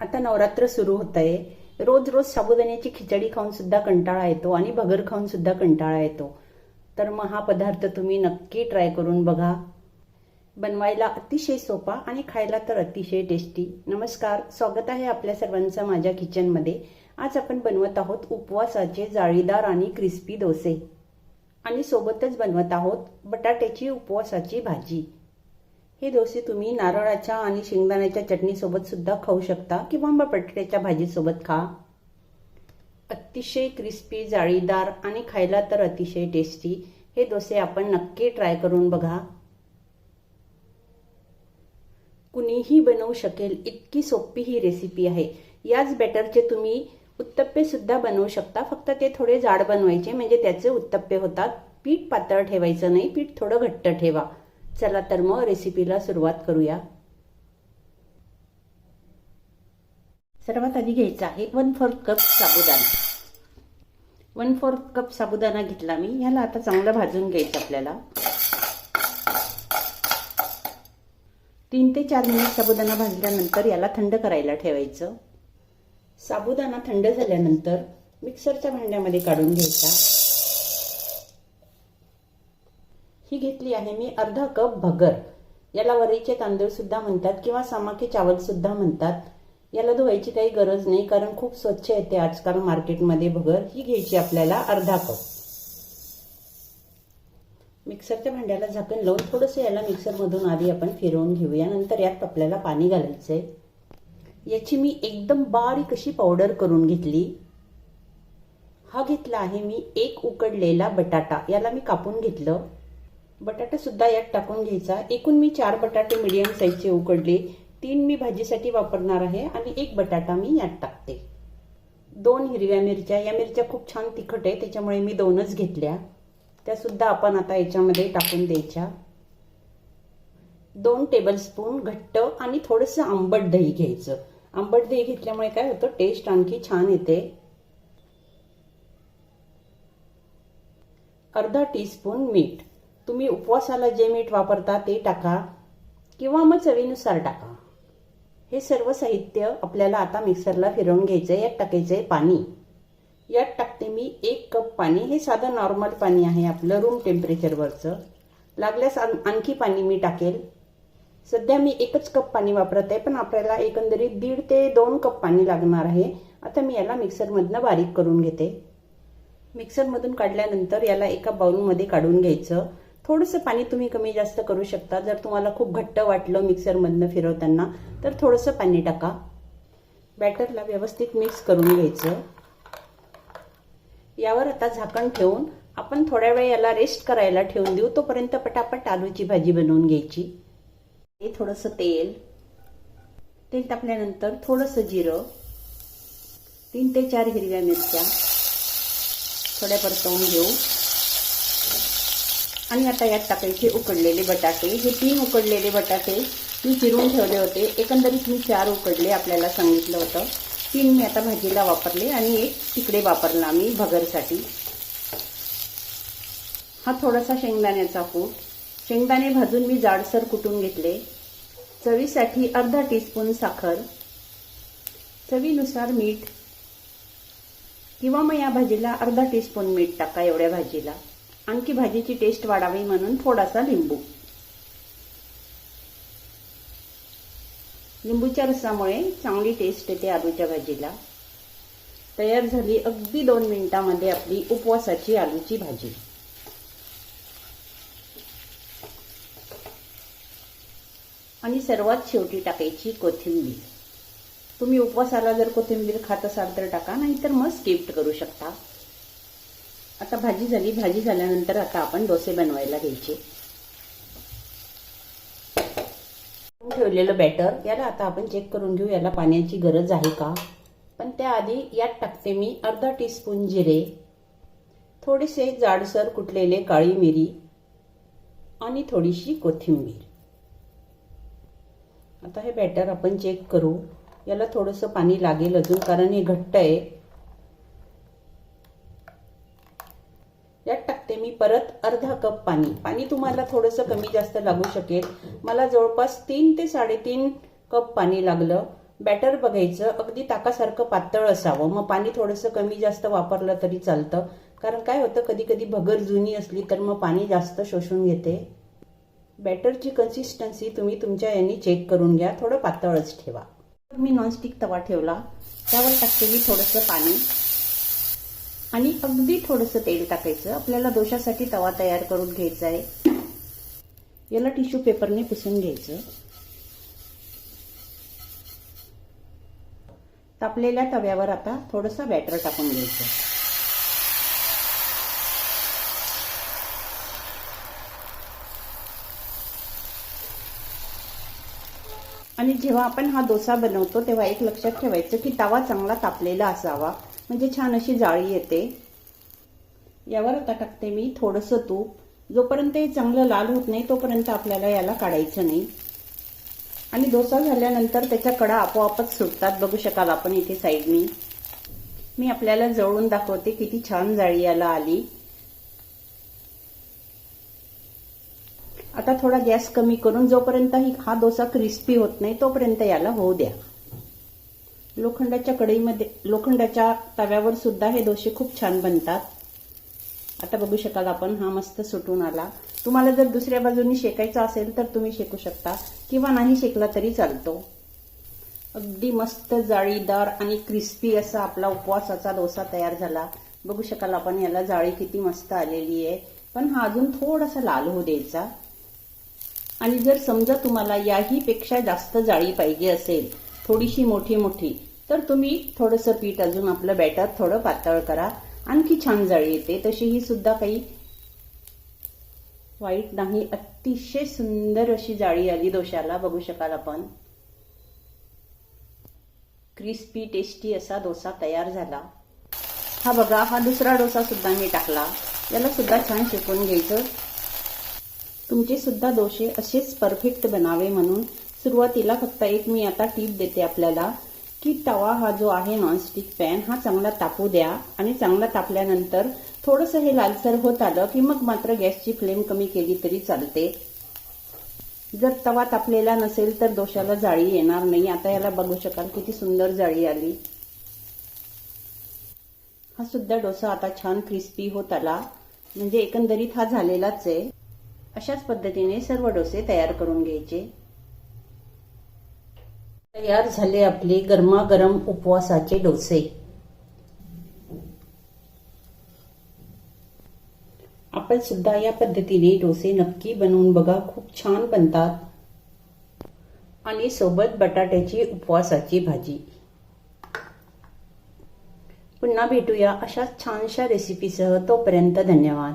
आता नवरात्र सुरू होत आहे रोज रोज साबुदाण्याची खिचडी खाऊन सुद्धा कंटाळा येतो आणि भगर खाऊन सुद्धा कंटाळा येतो. तर मग हा पदार्थ तुम्ही नक्की ट्राय करून बघा. बनवायला अतिशय सोपा आणि खायला तर अतिशय टेस्टी. नमस्कार. स्वागत आहे आपल्या सर्वांचं माझ्या किचनमध्ये. आज आपण बनवत आहोत उपवासाचे जाळीदार आणि क्रिस्पी डोसे. आणि सोबतच बनवत आहोत बटाट्याची उपवासाची भाजी. हे डोसे तुम्ही नारळाच्या आणि शेंगदाण्याच्या चटणीसोबत सुद्धा खाऊ शकता किंवा बटाट्याच्या भाजीसोबत खा. अतिशय क्रिस्पी जाळीदार आणि खायला तर अतिशय टेस्टी हे डोसे आपण नक्की ट्राय करून बघा. कुणीही बनवू शकेल इतकी सोपी ही रेसिपी आहे. याच बॅटरचे तुम्ही उत्तप्पे सुद्धा बनवू शकता. फक्त ते थोडे जाड बनवायचे म्हणजे त्याचे उत्तप्पे होतात. पीठ पातळ ठेवायचं नाही पीठ थोडं घट्ट ठेवा. चला तर मग रेसिपीला सुरुवात करूया. सर्वात आधी घ्यायचा आहे वन फोर्थ कप साबुदाणा. वन फोर्थ कप साबुदाणा घेतला मी. ह्याला आता चांगला भाजून घ्यायचं आपल्याला. तीन ते चार मिनिट साबुदाणा भाजल्यानंतर याला थंड करायला ठेवायचं. साबुदाणा थंड झाल्यानंतर मिक्सरच्या भांड्यामध्ये काढून घ्यायचा. ही घेतली आहे मी अर्धा कप भगर. याला वरीचे तांदूळ सुद्धा म्हणतात किंवा सामाके चावल सुद्धा म्हणतात. याला धुवायची काही गरज नाही कारण खूप स्वच्छ येते आजकाल मार्केटमध्ये भगर. ही घ्यायची आपल्याला अर्धा कप. मिक्सरच्या भांड्याला झाकण लावून थोडंसं याला मिक्सरमधून आधी आपण फिरवून घेऊया. नंतर यात आपल्याला पाणी घालायचंय. याची मी एकदम बारीक अशी पावडर करून घेतली. हा घेतला आहे मी एक उकडलेला बटाटा. याला मी कापून घेतलं. बटाटा सुद्धा यात टाकून घ्यायचा. एकूण मी चार बटाटे मिडियम साईजचे उकडले. तीन मी भाजीसाठी वापरणार आहे आणि एक बटाटा मी यात टाकते. दोन हिरव्या मिरच्या. या मिरच्या खूप छान तिखट आहे त्याच्यामुळे मी दोनच घेतल्या. त्यासुद्धा आपण आता याच्यामध्ये टाकून द्यायच्या. दोन टेबलस्पून घट्ट आणि थोडंसं आंबट दही घ्यायचं. आंबट दही घेतल्यामुळे काय होतं टेस्ट आणखी छान येते. अर्धा टीस्पून मीठ तुम्ही उपवासाला जे मीठ वापरता ते टाका किंवा मग चवीनुसार टाका. हे सर्व साहित्य आपल्याला आता मिक्सरला फिरवून घ्यायचं आहे यात टाकायचं आहे पाणी. यात टाकते मी एक कप पाणी. हे साधं नॉर्मल पाणी आहे आपलं रूम टेम्परेचरवरचं लागल्यास आणखी पाणी मी टाकेल. सध्या मी एकच कप पाणी वापरत आहे पण आपल्याला एकंदरीत दीड ते दोन कप पाणी लागणार आहे. आता मी याला मिक्सरमधनं बारीक करून घेते. मिक्सरमधून काढल्यानंतर याला एका बाउलमध्ये काढून घ्यायचं. थोडंसं पाणी तुम्ही कमी जास्त करू शकता. जर तुम्हाला खूप घट्ट वाटलं मिक्सरमधनं फिरवताना तर थोडंसं पाणी टाका. बॅटरला व्यवस्थित मिक्स करून घ्यायचं. यावर आता झाकण ठेवून आपण थोड्या वेळ याला रेस्ट करायला ठेवून देऊ. तोपर्यंत पटापट आलूची भाजी बनवून घ्यायची. ते थोडंसं तेल. तेल टाकल्यानंतर थोडंसं जिरं. तीन ते चार हिरव्या मिरच्या थोड्या परतवून घेऊ. आणि आता यात टाकायचे उकडलेले बटाटे. हे तीन उकडलेले बटाटे मी चिरून ठेवले होते. एकंदरीत मी चार उकडले आपल्याला सांगितलं होतं. तीन मी आता भाजीला वापरले आणि एक तिकडे वापरला मी भगरसाठी. हा थोडासा शेंगदाण्याचा कूट. शेंगदाणे भाजून मी जाडसर कुटून घेतले. चवीसाठी अर्धा टीस्पून साखर. चवीनुसार मीठ. किंवा मग या भाजीला अर्धा टीस्पून मीठ टाका एवढ्या भाजीला. आणखी भाजीची टेस्ट वाढावी म्हणून थोडासा लिंबू. लिंबूच्या रसामुळे चांगली टेस्ट येते आलूच्या भाजीला. तयार झाली अगदी दोन मिनिटांमध्ये आपली उपवासाची आलूची भाजी. आणि सर्वात शेवटी टाकायची कोथिंबीर. तुम्ही उपवासाला जर कोथिंबीर खात असाल तर टाका नाहीतर मग स्किप्ट करू शकता. आता भाजी झाली भाजी झाल्यानंतर आता आपण डोसे बनवायला घ्यायचे. ठेवलेलं बॅटर याला आता आपण चेक करून घेऊ याला पाण्याची गरज आहे का? पण त्याआधी यात टाकते मी अर्धा टीस्पून जिरे थोडेसे जाडसर कुटलेले काळी मिरी आणि थोडीशी कोथिंबीर. आता हे बॅटर आपण चेक करू. याला थोडंसं पाणी लागेल अजून कारण हे घट्ट आहे यात टाकते मी परत अर्धा कप पाणी. पाणी तुम्हाला थोडंसं कमी जास्त लागू शकेल. मला जवळपास तीन ते साडेतीन कप पाणी लागलं. बॅटर बघायचं. अगदी ताकासारखं पातळ असावं. मग पाणी थोडंसं कमी जास्त वापरलं तरी चालतं. कारण काय होतं कधी कधी भगर जुनी असली तर मग पाणी जास्त शोषून घेते. बॅटरची कन्सिस्टन्सी तुम्ही तुमच्या यांनी चेक करून घ्या. थोडं पातळच ठेवा. मी नॉनस्टिक तवा ठेवला. त्यावर टाकते मी थोडंसं पाणी. आणि अगदी थोडंसं तेल टाकायचं. आपल्याला दोशासाठी तवा तयार करून घ्यायचा आहे. याला टिश्यू पेपरने पुसून घ्यायचं. तापलेल्या तव्यावर आता थोडंसं बॅटर टाकून घ्यायचं. आणि जेव्हा आपण हा डोसा बनवतो तेव्हा एक लक्षात ठेवायचं की तवा चांगला तापलेला असावा. म्हणजे छान अशी जाळी येते. यावर आता टाकते मी थोडंसं तूप. जोपर्यंत हे चांगलं लाल होत नाही तोपर्यंत आपल्याला याला काढायचं नाही. आणि डोसा झाल्यानंतर त्याच्या कडा आपोआपच सुटतात. बघू शकाल आपण इथे साईडनी. मी आपल्याला जवळून दाखवते किती छान जाळी याला आली. आता थोडा गॅस कमी करून जोपर्यंत ही हा डोसा क्रिस्पी होत नाही तोपर्यंत याला होऊ द्या. लोखंडाच्या कढईमध्ये लोखंडाच्या तव्यावर सुद्धा हे डोसे खूप छान बनतात. आता बघू शकाल आपण हा मस्त सुटून आला. तुम्हाला जर दुसऱ्या बाजूनी शेकायचा असेल तर तुम्ही शेकू शकता किंवा नाही शेकला तरी चालतो. अगदी मस्त जाळीदार आणि क्रिस्पी असा आपला उपवासाचा डोसा तयार झाला. बघू शकाल आपण याला जाळी किती मस्त आलेली आहे. पण हा अजून थोडासा लाल होऊ द्यायचा. आणि जर समजा तुम्हाला याही पेक्षा जास्त जाळी पाहिजे असेल थोडीशी मोठी मोठी तर तुम्ही थोडंसं पीठ अजून आपलं बॅटर थोडं पातळ करा. आणखी छान जाळी येते. तशी ही सुद्धा काही वाईट नाही. अतिशय सुंदर अशी जाळी आली डोशाला बघू शकाल आपण. क्रिस्पी टेस्टी असा डोसा तयार झाला. हा बघा हा दुसरा डोसा सुद्धा मी टाकला. याला सुद्धा छान शिकवून घ्यायचं. तुमचे सुद्धा डोसे असेच परफेक्ट बनावे म्हणून सुरुवातीला फक्त एक मी आता टीप देते आपल्याला. की तवा हा जो आहे नॉनस्टिक पॅन हा चांगला तापू द्या आणि चांगला तापल्यानंतर थोडंसं हे लालसर होत आलं की मग मात्र गॅसची फ्लेम कमी केली तरी चालते. जर तवा तापलेला नसेल तर दोशाला जाळी येणार नाही. आता याला बघू शकाल किती सुंदर जाळी आली. हा सुद्धा डोसा आता छान क्रिस्पी होत आला. म्हणजे एकंदरीत हा झालेलाच आहे. अशाच पद्धतीने सर्व डोसे तयार करून घ्यायचे. तयार झाले आपले गरमागरम उपवासाचे डोसे. आपण सुद्धा या पद्धतीने डोसे नक्की बनवून बघा. खूप छान बनतात. आणि सोबत बटाट्याची उपवासाची भाजी. पुन्हा भेटूया अशाच छानशा रेसिपीसह तोपर्यंत धन्यवाद.